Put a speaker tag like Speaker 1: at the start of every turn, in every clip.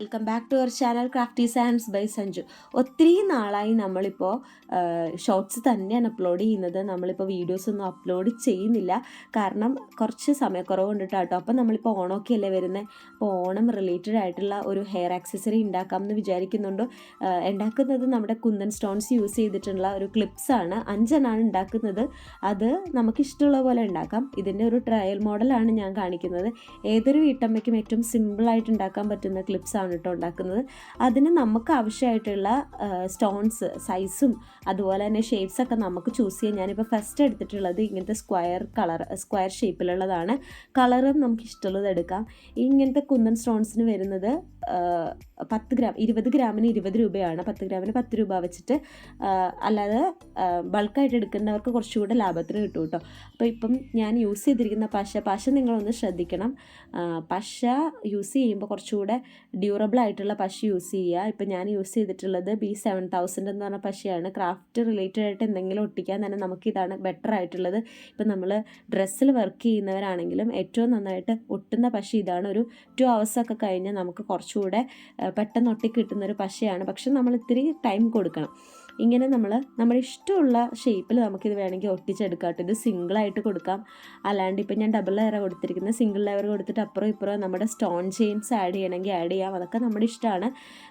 Speaker 1: Welcome back to our channel crafty sans by Sanju ഒത്തിരി നാളായി നമ്മളിപ്പോൾ ഷോർട്സ് തന്നെയാണ് അപ്ലോഡ് ചെയ്യുന്നത്. നമ്മളിപ്പോൾ വീഡിയോസ് ഒന്നും അപ്ലോഡ് ചെയ്യുന്നില്ല. കാരണം കുറച്ച് സമയക്കുറവ് കൊണ്ടിട്ട് കേട്ടോ അപ്പം നമ്മളിപ്പോൾ ഓണമൊക്കെ അല്ലേ വരുന്നത് അപ്പോൾ ഓണം റിലേറ്റഡ് ആയിട്ടുള്ള ഒരു ഹെയർ ആക്സസറി ഉണ്ടാക്കാം എന്ന് വിചാരിക്കുന്നുണ്ട്. ഉണ്ടാക്കുന്നത് നമ്മുടെ കുന്തൻ സ്റ്റോൺസ് യൂസ് ചെയ്തിട്ടുള്ള ഒരു ക്ലിപ്സാണ് അഞ്ചെണ്ണാണ് ഉണ്ടാക്കുന്നത് അത് നമുക്ക് ഇഷ്ടമുള്ള പോലെ ഉണ്ടാക്കാം ഇതിന്റെ ഒരു ട്രയൽ മോഡലാണ് ഞാൻ കാണിക്കുന്നത്. ഏതൊരു വീട്ടമ്മയ്ക്കും ഏറ്റവും സിമ്പിളായിട്ട് ഉണ്ടാക്കാൻ പറ്റുന്ന ക്ലിപ്സ് ആണ് കേട്ടോ ഉണ്ടാക്കുന്നത്. അതിന് നമുക്ക് ആവശ്യമായിട്ടുള്ള സ്റ്റോൺസ് സൈസും അതുപോലെ തന്നെ ഷേപ്സ് ഒക്കെ നമുക്ക് ചൂസ് ചെയ്യാം. ഞാനിപ്പോൾ ഫസ്റ്റ് എടുത്തിട്ടുള്ളത് ഇങ്ങനത്തെ സ്ക്വയർ കളർ സ്ക്വയർ ഷേപ്പിലുള്ളതാണ് കളറും നമുക്ക് ഇഷ്ടമുള്ളത് എടുക്കാം. ഇങ്ങനത്തെ കുന്തൻ സ്റ്റോൺസിന് വരുന്നത് പത്ത് ഗ്രാം ഇരുപത് ഗ്രാമിന് ഇരുപത് രൂപയാണ്. പത്ത് ഗ്രാമിന് പത്ത് രൂപ വെച്ചിട്ട് അല്ലാതെ ബൾക്കായിട്ട് എടുക്കുന്നവർക്ക് കുറച്ചുകൂടെ ലാഭത്തിന് കിട്ടും കേട്ടോ അപ്പോൾ ഇപ്പം ഞാൻ യൂസ് ചെയ്തിരിക്കുന്ന പശ പശ നിങ്ങളൊന്ന് ശ്രദ്ധിക്കണം. പശ യൂസ് ചെയ്യുമ്പോൾ കുറച്ചുകൂടെ ഡ്യൂറബിൾ ആയിട്ടുള്ള പശ യൂസ് ചെയ്യുക. ഇപ്പം ഞാൻ യൂസ് ചെയ്തിട്ടുള്ളത് ബി സെവൻ തൗസൻഡ് എന്ന് പറഞ്ഞ പശയാണ്. ക്രാഫ്റ്റ് റിലേറ്റഡ് ആയിട്ട് എന്തെങ്കിലും ഒട്ടിക്കാൻ തന്നെ നമുക്ക് ഇതാണ് ബെറ്റർ ആയിട്ടുള്ളത്. ഇപ്പം നമ്മൾ ഡ്രസ്സിൽ വർക്ക് ചെയ്യുന്നവരാണെങ്കിലും ഏറ്റവും നന്നായിട്ട് ഒട്ടുന്ന പശ ഇതാണ്. ഒരു ടു അവേഴ്സൊക്കെ കഴിഞ്ഞാൽ നമുക്ക് കുറച്ചുകൂടെ പെട്ടെന്ന് ഒട്ടി കിട്ടുന്ന ഒരു പശയാണ്. പക്ഷെ നമ്മൾ ഇത്തിരി ടൈം കൊടുക്കണം. ഇങ്ങനെ നമ്മൾ നമ്മുടെ ഇഷ്ടമുള്ള ഷേപ്പിൽ നമുക്കിത് വേണമെങ്കിൽ ഒട്ടിച്ചെടുക്കാം ഇത് സിംഗിളായിട്ട് കൊടുക്കാം. അല്ലാണ്ട് ഇപ്പം ഞാൻ ഡബിൾ ലെയർ കൊടുത്തിരിക്കുന്നത് സിംഗിൾ ലെയർ കൊടുത്തിട്ട് അപ്പുറം ഇപ്പുറം നമ്മുടെ സ്റ്റോൺ ചെയിൻസ് ആഡ് ചെയ്യണമെങ്കിൽ ആഡ് ചെയ്യാം. അതൊക്കെ നമ്മുടെ ഇഷ്ടമാണ്.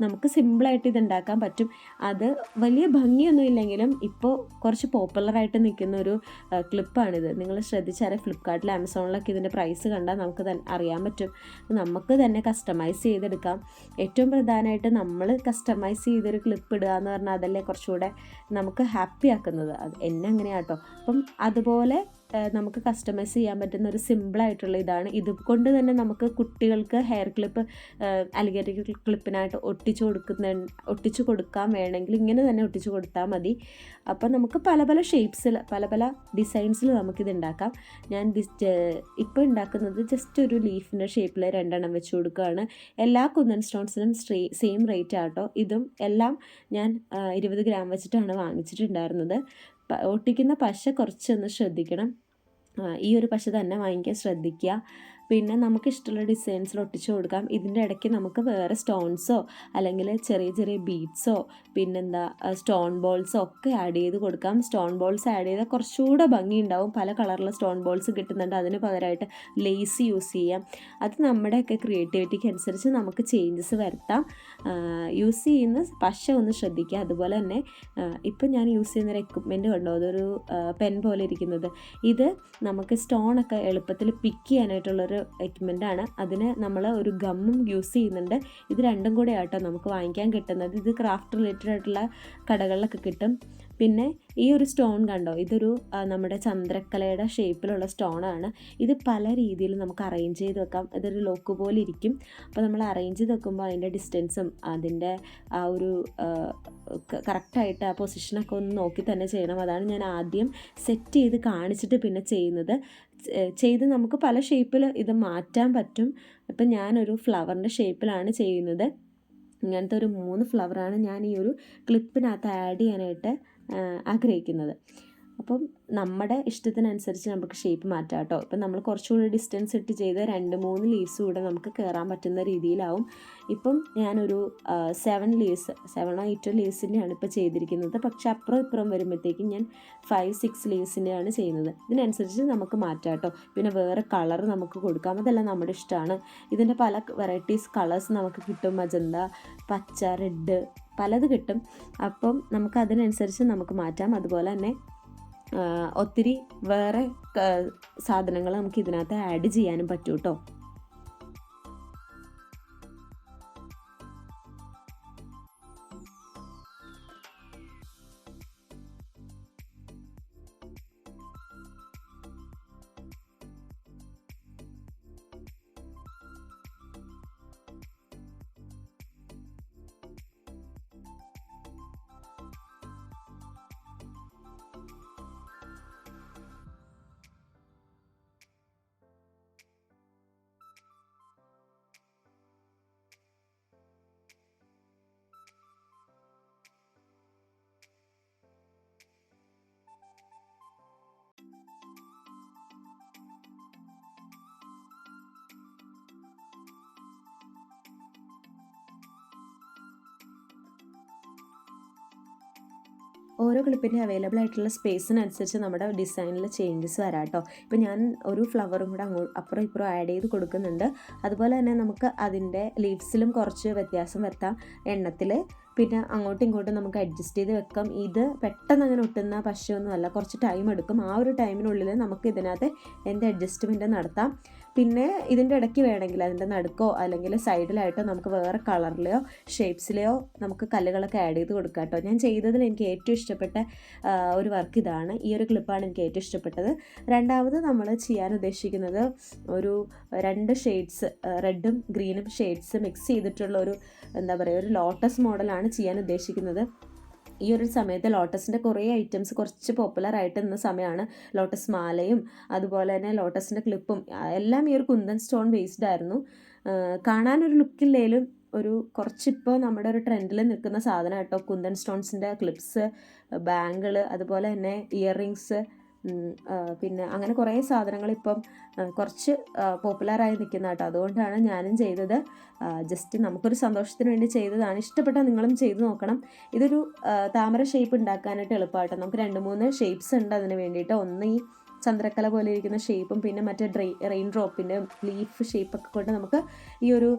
Speaker 1: നമുക്ക് സിമ്പിളായിട്ട് ഇത് ഉണ്ടാക്കാൻ പറ്റും. അത് വലിയ ഭംഗിയൊന്നും ഇല്ലെങ്കിലും ഇപ്പോൾ കുറച്ച് പോപ്പുലറായിട്ട് നിൽക്കുന്ന ഒരു ക്ലിപ്പാണിത് നിങ്ങൾ ശ്രദ്ധിച്ചാൽ ഫ്ലിപ്കാർട്ടിൽ ആമസോണിലൊക്കെ ഇതിന്റെ പ്രൈസ് കണ്ടാൽ നമുക്ക് അറിയാൻ പറ്റും. നമുക്ക് തന്നെ കസ്റ്റമൈസ് ചെയ്തെടുക്കാം. ഏറ്റവും പ്രധാനമായിട്ട് നമ്മൾ കസ്റ്റമൈസ് ചെയ്തൊരു ക്ലിപ്പ് ഇടുക എന്ന് പറഞ്ഞാൽ അതല്ലേ കുറച്ചുകൂടെ നമുക്ക് ഹാപ്പി ആക്കുന്നത്. അത് എന്നെ അങ്ങനെയാട്ടോ. അപ്പം അതുപോലെ നമുക്ക് കസ്റ്റമൈസ് ചെയ്യാൻ പറ്റുന്ന ഒരു സിമ്പിളായിട്ടുള്ള ഇതാണ്. ഇതുകൊണ്ട് തന്നെ നമുക്ക് കുട്ടികൾക്ക് ഹെയർ ക്ലിപ്പ് അലിഗേറ്റർ ക്ലിപ്പിനായിട്ട് ഒട്ടിച്ചു കൊടുക്കുന്ന ഒട്ടിച്ചു കൊടുക്കാൻ വേണമെങ്കിൽ ഇങ്ങനെ തന്നെ ഒട്ടിച്ചു കൊടുത്താൽ മതി. അപ്പോൾ നമുക്ക് പല പല ഷേപ്സിൽ പല പല ഡിസൈൻസിൽ നമുക്കിത് ഉണ്ടാക്കാം ഞാൻ ഇപ്പോൾ ഉണ്ടാക്കുന്നത് ജസ്റ്റ് ഒരു ലീഫിന്റെ ഷേപ്പിൽ രണ്ടെണ്ണം വെച്ച് കൊടുക്കുകയാണ് എല്ലാ കുന്നൻ സ്റ്റോൺസിനും സെയിം റേറ്റ് ആട്ടോ. ഇതും എല്ലാം ഞാൻ ഇരുപത് ഗ്രാം വെച്ചിട്ടാണ് വാങ്ങിച്ചിട്ടുണ്ടായിരുന്നത്. ഒട്ടിക്കുന്ന പശ കുറച്ചൊന്ന് ശ്രദ്ധിക്കണം. ഈ ഒരു പശ തന്നെ വാങ്ങിക്കാൻ ശ്രദ്ധിക്കുക. പിന്നെ നമുക്ക് ഇഷ്ടമുള്ള ഡിസൈൻസിൽ ഒട്ടിച്ച് കൊടുക്കാം. ഇതിന്റെ ഇടയ്ക്ക് നമുക്ക് വേറെ സ്റ്റോൺസോ അല്ലെങ്കിൽ ചെറിയ ചെറിയ ബീഡ്സോ പിന്നെന്താ സ്റ്റോൺ ബോൾസോ ഒക്കെ ആഡ് ചെയ്ത് കൊടുക്കാം. സ്റ്റോൺ ബോൾസ് ആഡ് ചെയ്താൽ കുറച്ചുകൂടെ ഭംഗി ഉണ്ടാവും. പല കളറിലുള്ള സ്റ്റോൺ ബോൾസ് കിട്ടുന്നുണ്ട്. അതിന് പകരമായിട്ട് ലേസ് യൂസ് ചെയ്യാം. അത് നമ്മുടെയൊക്കെ ക്രിയേറ്റിവിറ്റിക്ക് അനുസരിച്ച് നമുക്ക് ചേഞ്ചസ് വരുത്താം. യൂസ് ചെയ്യുന്ന പശ ഒന്ന് ശ്രദ്ധിക്കുക. അതുപോലെ തന്നെ ഇപ്പം ഞാൻ യൂസ് ചെയ്യുന്നൊരു എക്യുപ്മെന്റ് കണ്ടോ? അതൊരു പെൻ പോലെ ഇരിക്കുന്നത്. ഇത് നമുക്ക് സ്റ്റോണൊക്കെ എളുപ്പത്തിൽ പിക്ക് ചെയ്യാനായിട്ടുള്ളൊരു ആണ്. അതിന് നമ്മൾ ഒരു ഗമ്മും യൂസ് ചെയ്യുന്നുണ്ട്. ഇത് രണ്ടും കൂടെ ആട്ടോ നമുക്ക് വാങ്ങിക്കാൻ കിട്ടുന്നത്. ഇത് ക്രാഫ്റ്റ് റിലേറ്റഡ് ആയിട്ടുള്ള കടകളിലൊക്കെ കിട്ടും. പിന്നെ ഈ ഒരു സ്റ്റോൺ കണ്ടോ? ഇതൊരു നമ്മുടെ ചന്ദ്രക്കലയുടെ ഷേപ്പിലുള്ള സ്റ്റോണാണ്. ഇത് പല രീതിയിൽ നമുക്ക് അറേഞ്ച് ചെയ്ത് വെക്കാം. ഇതൊരു ലോക്ക് പോലെ ഇരിക്കും. അപ്പോൾ നമ്മൾ അറേഞ്ച് ചെയ്ത് വെക്കുമ്പോൾ അതിന്റെ ഡിസ്റ്റൻസും അതിന്റെ ആ ഒരു കറക്റ്റായിട്ട് ആ പൊസിഷനൊക്കെ ഒന്ന് നോക്കി തന്നെ ചെയ്യണം. അതാണ് ഞാൻ ആദ്യം സെറ്റ് ചെയ്ത് കാണിച്ചിട്ട് പിന്നെ ചെയ്യുന്നത്. ചെയ്ത് നമുക്ക് പല ഷേപ്പിൽ ഇത് മാറ്റാൻ പറ്റും. ഇപ്പം ഞാനൊരു ഫ്ലവറിന്റെ ഷേപ്പിലാണ് ചെയ്യുന്നത്. ഇങ്ങനത്തെ ഒരു മൂന്ന് ഫ്ലവറാണ് ഞാൻ ഈ ഒരു ക്ലിപ്പിനകത്ത് ആഡ് ചെയ്യാനായിട്ട് ആഗ്രഹിക്കുന്നത്. അപ്പം നമ്മുടെ ഇഷ്ടത്തിനനുസരിച്ച് നമുക്ക് ഷേപ്പ് മാറ്റാം കേട്ടോ ഇപ്പം നമ്മൾ കുറച്ചുകൂടി ഡിസ്റ്റൻസ് ഇട്ട് ചെയ്ത് രണ്ട് മൂന്ന് ലീവ്സ് കൂടെ നമുക്ക് കയറാൻ പറ്റുന്ന രീതിയിലാവും. ഇപ്പം ഞാനൊരു സെവൻ ലീവ്സ് സെവനോ എയ്റ്റോ ലീവ്സിന്റെയാണ് ഇപ്പോൾ ചെയ്തിരിക്കുന്നത്. പക്ഷേ അപ്പുറം ഇപ്പുറം വരുമ്പോഴത്തേക്കും ഞാൻ ഫൈവ് സിക്സ് ലീവ്സിന്റെയാണ് ചെയ്യുന്നത്. ഇതിനനുസരിച്ച് നമുക്ക് മാറ്റാം കേട്ടോ പിന്നെ വേറെ കളർ നമുക്ക് കൊടുക്കാം. അതെല്ലാം നമ്മുടെ ഇഷ്ടമാണ്. ഇതിന്റെ പല വെറൈറ്റീസ് കളേഴ്സ് നമുക്ക് കിട്ടും. മജന്ത പച്ച റെഡ് പലത് കിട്ടും. അപ്പം നമുക്ക് അതിനനുസരിച്ച് നമുക്ക് മാറ്റാം. അതുപോലെ തന്നെ ഒത്തിരി വേറെ സാധനങ്ങൾ നമുക്ക് ഇതിനകത്ത് ആഡ് ചെയ്യാനും പറ്റും കേട്ടോ ഓരോ ക്ലിപ്പിന്റെ അവൈലബിൾ ആയിട്ടുള്ള സ്പേസിനനുസരിച്ച് നമ്മുടെ ഡിസൈനിൽ ചേഞ്ചസ് വരാം കേട്ടോ ഇപ്പം ഞാൻ ഒരു ഫ്ലവറും കൂടെ അങ്ങോട്ട് അപ്പുറം ഇപ്പുറം ആഡ് ചെയ്ത് കൊടുക്കുന്നുണ്ട്. അതുപോലെ തന്നെ നമുക്ക് അതിന്റെ ലീവ്സിലും കുറച്ച് വ്യത്യാസം വരുത്താം എണ്ണത്തിൽ പിന്നെ അങ്ങോട്ടും ഇങ്ങോട്ടും നമുക്ക് അഡ്ജസ്റ്റ് ചെയ്ത് വെക്കാം. ഇത് പെട്ടെന്ന് അങ്ങനെ ഒട്ടുന്ന പശുവൊന്നുമല്ല കുറച്ച് ടൈം എടുക്കും. ആ ഒരു ടൈമിനുള്ളിൽ നമുക്ക് ഇതിനകത്ത് എന്ത് അഡ്ജസ്റ്റ്മെന്റ് നടത്താം? പിന്നെ ഇതിന്റെ ഇടയ്ക്ക് വേണമെങ്കിൽ അതിന്റെ നടുക്കോ അല്ലെങ്കിൽ സൈഡിലായിട്ടോ നമുക്ക് വേറെ കളറിലെയോ ഷേപ്സിലെയോ നമുക്ക് കല്ലുകളൊക്കെ ആഡ് ചെയ്ത് കൊടുക്കാം കേട്ടോ. ഞാൻ ചെയ്തതിൽ എനിക്ക് ഏറ്റവും ഇഷ്ടപ്പെട്ട ഒരു വർക്ക് ഇതാണ്. ഈ ഒരു ക്ലിപ്പാണ് എനിക്ക് ഏറ്റവും ഇഷ്ടപ്പെട്ടത്. രണ്ടാമത് നമ്മൾ ചെയ്യാൻ ഉദ്ദേശിക്കുന്നത് ഒരു രണ്ട് ഷെയ്ഡ്സ് റെഡും ഗ്രീനും ഷെയ്ഡ്സ് മിക്സ് ചെയ്തിട്ടുള്ള ഒരു എന്താ പറയുക ഒരു ലോട്ടസ് മോഡലാണ് ചെയ്യാൻ ഉദ്ദേശിക്കുന്നത്. ഈ ഒരു സമയത്ത് ലോട്ടസിന്റെ കുറേ ഐറ്റംസ് കുറച്ച് പോപ്പുലർ ആയിട്ട് നിന്ന സമയമാണ് ലോട്ടസ് മാലയും അതുപോലെ തന്നെ ലോട്ടസിന്റെ ക്ലിപ്പും എല്ലാം ഈ ഒരു കുന്തൻ സ്റ്റോൺ ബേസ്ഡ് ആയിരുന്നു. കാണാനൊരു ലുക്കില്ലേലും ഒരു കുറച്ചിപ്പോൾ നമ്മുടെ ഒരു ട്രെൻഡിൽ നിൽക്കുന്ന സാധനം കേട്ടോ കുന്തൻ സ്റ്റോൺസിന്റെ ക്ലിപ്സ് ബാങ്കിൾ അതുപോലെ തന്നെ ഇയർ റിങ്സ് പിന്നെ അങ്ങനെ കുറേ സാധനങ്ങൾ ഇപ്പം കുറച്ച് പോപ്പുലറായി നിൽക്കുന്ന കേട്ടോ. അതുകൊണ്ടാണ് ഞാനും ചെയ്തത്. ജസ്റ്റ് നമുക്കൊരു സന്തോഷത്തിന് വേണ്ടി ചെയ്തതാണ്. ഇഷ്ടപ്പെട്ടാൽ നിങ്ങളും ചെയ്ത് നോക്കണം. ഇതൊരു താമര ഷേപ്പ് ഉണ്ടാക്കാനായിട്ട് എളുപ്പമാട്ടോ. നമുക്ക് രണ്ട് മൂന്ന് ഷേപ്സ് ഉണ്ട് അതിന് വേണ്ടിയിട്ട്. ഒന്ന് ഈ ചന്ദ്രക്കല പോലെ ഇരിക്കുന്ന ഷേപ്പും പിന്നെ മറ്റേ ഡ്രൈ റെയിൻ ഡ്രോപ്പിന്റെ ലീഫ് ഷേപ്പൊക്കെ കൊണ്ട് നമുക്ക് ഈ ഒരു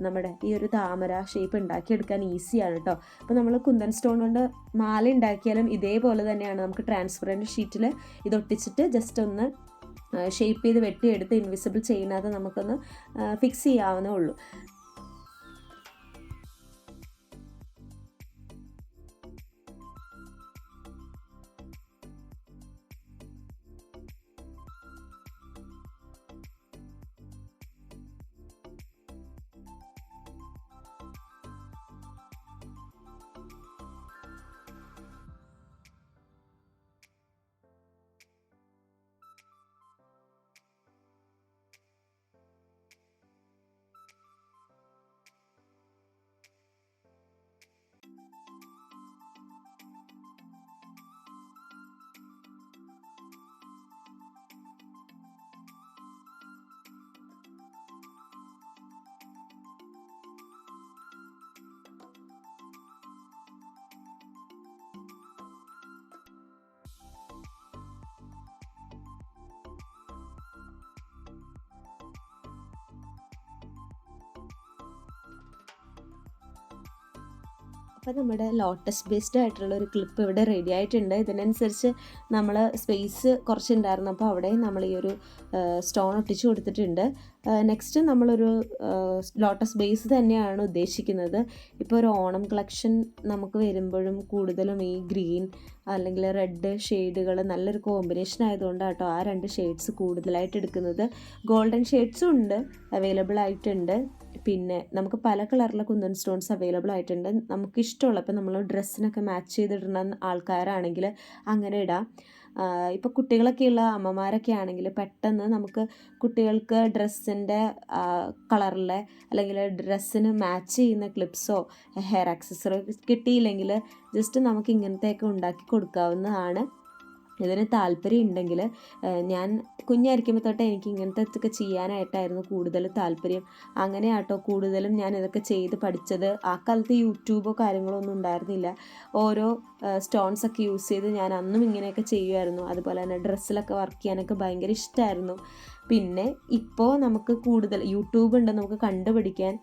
Speaker 1: നമ്മുടെ ഈ ഒരു താമര ഷേപ്പ് ഉണ്ടാക്കിയെടുക്കാൻ ഈസിയാണ് കേട്ടോ അപ്പോൾ നമ്മൾ കുന്തൻ സ്റ്റോൺ കൊണ്ട് മാല ഉണ്ടാക്കിയാലും ഇതേപോലെ തന്നെയാണ് നമുക്ക് ട്രാൻസ്പെറന്റ് ഷീറ്റിൽ ഇതൊട്ടിച്ചിട്ട് ജസ്റ്റ് ഒന്ന് ഷേപ്പ് ചെയ്ത് വെട്ടിയെടുത്ത് ഇൻവിസിബിൾ ചെയ്യുന്നത് നമുക്കൊന്ന് ഫിക്സ് ചെയ്യാവുന്നേ ഉള്ളൂ. അപ്പോൾ നമ്മുടെ ലോട്ടസ് ബേസ്ഡ് ആയിട്ടുള്ള ഒരു ക്ലിപ്പ് ഇവിടെ റെഡി ആയിട്ടുണ്ട്. ഇതിനനുസരിച്ച് നമ്മൾ സ്പേസ് കുറച്ചുണ്ടായിരുന്നു. അപ്പോൾ അവിടെ നമ്മൾ ഈ ഒരു സ്റ്റോൺ ഒട്ടിച്ചു കൊടുത്തിട്ടുണ്ട്. നെക്സ്റ്റ് നമ്മളൊരു ലോട്ടസ് ബേസ് തന്നെയാണ് ഉദ്ദേശിക്കുന്നത്. ഇപ്പോൾ ഒരു ഓണം കളക്ഷൻ നമുക്ക് വരുമ്പോഴും കൂടുതലും ഈ ഗ്രീൻ അല്ലെങ്കിൽ റെഡ് ഷെയ്ഡുകൾ നല്ലൊരു കോമ്പിനേഷൻ ആയതുകൊണ്ട് കേട്ടോ ആ രണ്ട് ഷെയ്ഡ്സ് കൂടുതലായിട്ട് എടുക്കുന്നത്. ഗോൾഡൻ ഷെയ്ഡ്സും ഉണ്ട് അവൈലബിൾ ആയിട്ടുണ്ട്. പിന്നെ നമുക്ക് പല കളറിലെ കുന്തൻ സ്റ്റോൺസ് അവൈലബിൾ ആയിട്ടുണ്ട്. നമുക്ക് ഇഷ്ടമുള്ള ഇപ്പം നമ്മൾ ഡ്രസ്സിനൊക്കെ മാച്ച് ചെയ്തിടുന്ന ആൾക്കാരാണെങ്കിൽ അങ്ങനെ ഇടാം. ഇപ്പോൾ കുട്ടികളൊക്കെയുള്ള അമ്മമാരൊക്കെ ആണെങ്കിൽ പെട്ടെന്ന് നമുക്ക് കുട്ടികൾക്ക് ഡ്രസ്സിന്റെ കളറിലെ അല്ലെങ്കിൽ ഡ്രസ്സിന് മാച്ച് ചെയ്യുന്ന ക്ലിപ്സോ ഹെയർ ആക്സസറി കിട്ടിയില്ലെങ്കിൽ ജസ്റ്റ് നമുക്ക് ഇങ്ങനത്തെയൊക്കെ ഉണ്ടാക്കി കൊടുക്കാവുന്നതാണ്. ഇതിന് താല്പര്യം ഉണ്ടെങ്കിൽ ഞാൻ കുഞ്ഞായിരിക്കുമ്പോൾ തൊട്ട് എനിക്ക് ഇങ്ങനത്തെ ഒക്കെ ചെയ്യാനായിട്ടായിരുന്നു കൂടുതൽ താല്പര്യം. അങ്ങനെ ആട്ടോ കൂടുതലും ഞാൻ ഇതൊക്കെ ചെയ്ത് പഠിച്ചത്. ആ കാലത്ത് യൂട്യൂബോ കാര്യങ്ങളോ ഒന്നും ഉണ്ടായിരുന്നില്ല. ഓരോ സ്റ്റോൺസ് ഒക്കെ യൂസ് ചെയ്ത് ഞാൻ അന്നും ഇങ്ങനെയൊക്കെ ചെയ്യുമായിരുന്നു അതുപോലെ തന്നെ ഡ്രസ്സിലൊക്കെ വർക്ക് ചെയ്യാനൊക്കെ ഭയങ്കര ഇഷ്ടമായിരുന്നു പിന്നെ ഇപ്പോൾ നമുക്ക് കൂടുതൽ യൂട്യൂബ് ഉണ്ട് നമുക്ക് കണ്ടുപിടിക്കാൻ.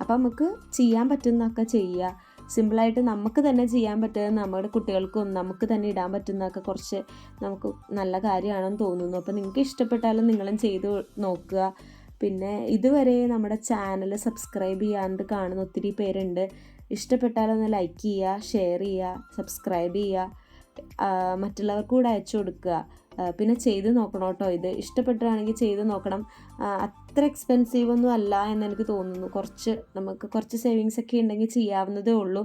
Speaker 1: അപ്പം നമുക്ക് ചെയ്യാൻ പറ്റുന്നതൊക്കെ ചെയ്യുക സിമ്പിളായിട്ട് നമുക്ക് തന്നെ ചെയ്യാൻ പറ്റുന്ന നമ്മുടെ കുട്ടികൾക്കും നമുക്ക് തന്നെ ഇടാൻ പറ്റുന്നതൊക്കെ കുറച്ച് നമുക്ക് നല്ല കാര്യമാണെന്ന് തോന്നുന്നു. അപ്പോൾ നിങ്ങൾക്ക് ഇഷ്ടപ്പെട്ടാലും നിങ്ങളും ചെയ്ത് നോക്കുക. പിന്നെ ഇതുവരെ നമ്മുടെ ചാനൽ സബ്സ്ക്രൈബ് ചെയ്യാണ്ട് കാണുന്ന ഒത്തിരി പേരുണ്ട്. ഇഷ്ടപ്പെട്ടാലൊന്ന് ലൈക്ക് ചെയ്യുക ഷെയർ ചെയ്യുക സബ്സ്ക്രൈബ് ചെയ്യുക മറ്റുള്ളവർക്കൂടെ മറ്റുള്ളവർക്ക് കൂടെ അയച്ചു കൊടുക്കുക. പിന്നെ ചെയ്ത് നോക്കണം കേട്ടോ. ഇത് ഇഷ്ടപ്പെട്ടാണെങ്കിൽ ചെയ്ത് നോക്കണം. അത്ര എക്സ്പെൻസീവ് ഒന്നും അല്ല എന്ന് എനിക്ക് തോന്നുന്നു. കുറച്ച് നമുക്ക് കുറച്ച് സേവിങ്സ് ഒക്കെ ഉണ്ടെങ്കിൽ ചെയ്യാവുന്നതേ ഉള്ളൂ.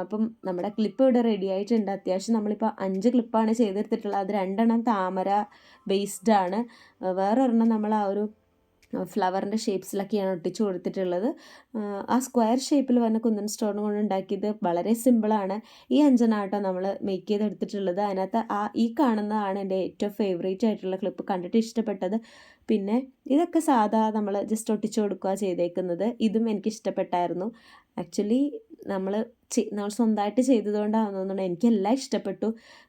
Speaker 1: അപ്പം നമ്മുടെ ക്ലിപ്പ് ഇവിടെ റെഡി ആയിട്ടുണ്ട്. അത്യാവശ്യം നമ്മളിപ്പോൾ അഞ്ച് ക്ലിപ്പാണ് ചെയ്തെടുത്തിട്ടുള്ളത്. അത് രണ്ടെണ്ണം താമര ബേസ്ഡ് ആണ്. വേറൊരെണ്ണം നമ്മൾ ആ ഒരു ഫ്ലവറിന്റെ ഷേപ്സിലൊക്കെയാണ് ഒട്ടിച്ചു കൊടുത്തിട്ടുള്ളത്. ആ സ്ക്വയർ ഷേപ്പിൽ വന്ന കുന്നൻ സ്റ്റോൺ കൊണ്ട് ഉണ്ടാക്കിയത് വളരെ സിമ്പിളാണ് ഈ അഞ്ചെണ്ണാട്ടോ നമ്മൾ മേക്ക് ചെയ്തെടുത്തിട്ടുള്ളത്. അതിനകത്ത് ആ ഈ കാണുന്നതാണ് എന്റെ ഏറ്റവും ഫേവറേറ്റ് ആയിട്ടുള്ള ക്ലിപ്പ് കണ്ടിട്ട് ഇഷ്ടപ്പെട്ടത്. പിന്നെ ഇതൊക്കെ സാധാ നമ്മൾ ജസ്റ്റ് ഒട്ടിച്ചു കൊടുക്കുക ചെയ്തേക്കുന്നത്. ഇതും എനിക്ക് ഇഷ്ടപ്പെട്ടായിരുന്നു. ആക്ച്വലി നമ്മൾ നമ്മൾ സ്വന്തമായിട്ട് ചെയ്തതുകൊണ്ടാണെന്നുണ്ടെങ്കിൽ എനിക്കെല്ലാം ഇഷ്ടപ്പെട്ടു.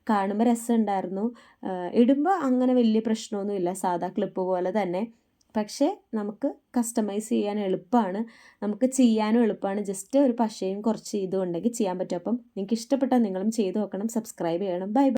Speaker 1: കാണുമ്പോൾ രസമുണ്ടായിരുന്നു. ഇടുമ്പോൾ അങ്ങനെ വലിയ പ്രശ്നമൊന്നുമില്ല. സാധാ ക്ലിപ്പ് പോലെ തന്നെ. പക്ഷേ നമുക്ക് കസ്റ്റമൈസ് ചെയ്യാൻ എളുപ്പമാണ്. നമുക്ക് ചെയ്യാനും എളുപ്പമാണ്. ജസ്റ്റ് ഒരു പശയും കുറച്ച് ഇതും ചെയ്യാൻ പറ്റും. അപ്പം നിങ്ങൾക്ക് ഇഷ്ടപ്പെട്ടാൽ നിങ്ങളും ചെയ്ത് നോക്കണം. സബ്സ്ക്രൈബ് ചെയ്യണം. ബൈ